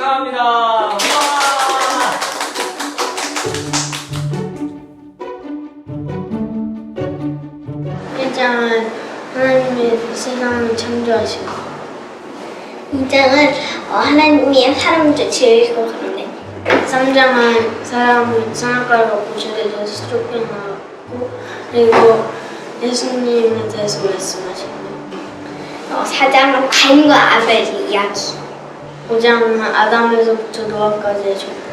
축하합니다. 와! 일장은 하나님이 세상을 창조하시고 2장은 어, 하나님이 사람을 지으시고 그러네. 3장은 사람을 고실에 대해서 쫓겨나고 그리고 예수님에 대해서 말씀하시고 어, 4장은 가인과 아벨 이야기. 5장은 아담에서부터 노아까지의 족보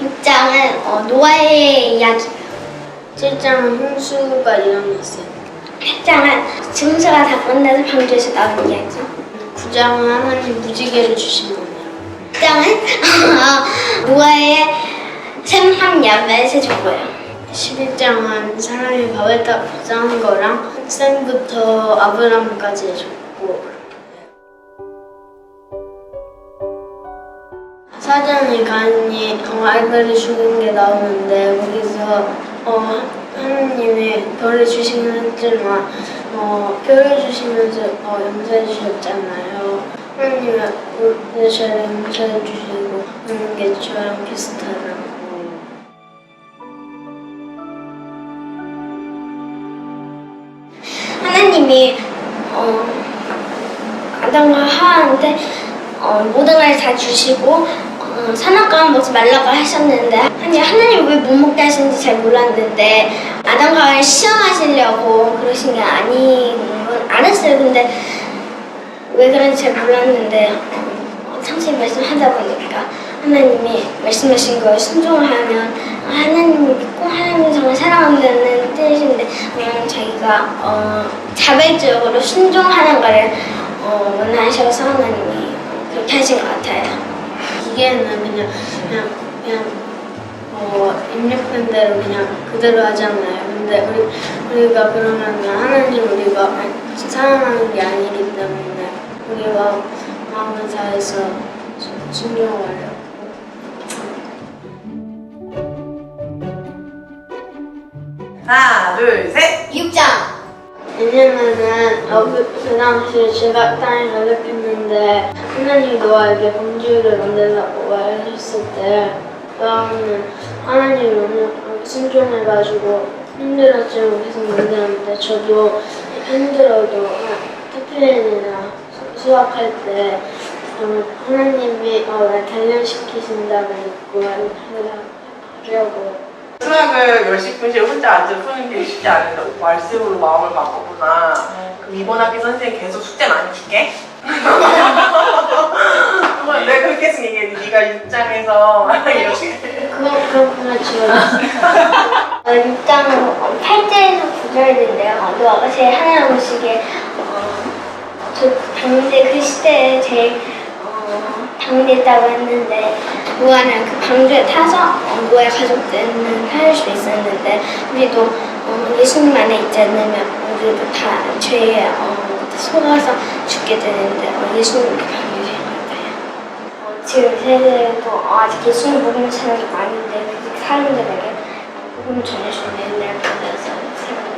6장은 어, 노아의 이야기. 7장은 홍수가 일어났어요 8장은 증서가 다 끝나서 방주에서 나온 이야기. 9장은 하나님 무지개를 주신 거예요 10장은 노아의 샘함 야벳의 정보예요. 11장은 사람이 밥에 딱 싸는 거랑 샘부터 아브라함까지의 족보 4장에 가인이 어, 아이들을 죽인 게 나오는데 거기서 어, 하나님이 별을 주시긴 했지만 어, 별을 주시면서 어, 용서해 주셨잖아요. 하나님이 우리 죄를 용서해 주시고 하는 게 저랑 비슷하다고. 하나님이 어, 아담과 하와한테 어, 모든 걸 다 주시고 어, 선악과는 먹지 말라고 하셨는데 아니 하나님 왜 못 먹게 하시는지 잘 몰랐는데 아담과 하와를 시험하시려고 그러신 게 아닌 건 알았어요. 근데 왜 그런지 잘 몰랐는데 어, 상세히 말씀하다 보니까 하나님이 말씀하신 거에 순종하면 하나님을 믿고 하나님을 정말 사랑한다는 뜻인데 어, 자기가 어, 자발적으로 순종하는 거를 어, 원하셔서 하나님이 그렇게 하신 것 같아요. 기계는 그냥 그냥 그냥 어 입력된 대로 그냥 그대로 하잖아요. 근데 우리 우리가 그러면 하나님 우리가 사랑하는 게 아니기 때문에 우리가 마음을 다해서 수- 순종하려고. 하나, 둘, 셋. 6장 왜냐면은 어, 그, 그 당시에 제가 땅에 가득했는데 하나님이 노아에게 공주를 만들라고 말하셨을 때 노아는 하나님이 너무 순종해가지고 힘들었지만 계속 만들었는데 저도 힘들어도 태플린이나 수학할 때 하나님이 어, 날 단련시키신다고 믿고 하려고 수학을 10시 분씩 혼자 앉아 푸는 게 쉽지 않은데 말씀으로 마음을 바꾸구나. 그럼 이번 학기 선생님 계속 숙제 많이 줄게. 내가 네, 그렇게 했으면 얘기해. 네가 6장에서 이렇게. 그거 그렇구나 지원했어. 어, 6장은 8절에서 9절인데요. 노아가 제일 하나님 보시기에 어, 저 당대 그 시대에 제일 어, 당대했다고 했는데 노아는 그 방주에 타서 어, 노아의 가족들은 살릴 수 있었는데 우리도 어, 예수님 안에 있지 않으면 우리도 다 죄에 어, 속아서 죽게 되는데 어, 예수님 그 같아요. 어, 지금 세대에도 어, 아직 예수님 모르는 사람이 많은데 그 사람들에게 복음을 전해주는 일을 받아서 생각합니다.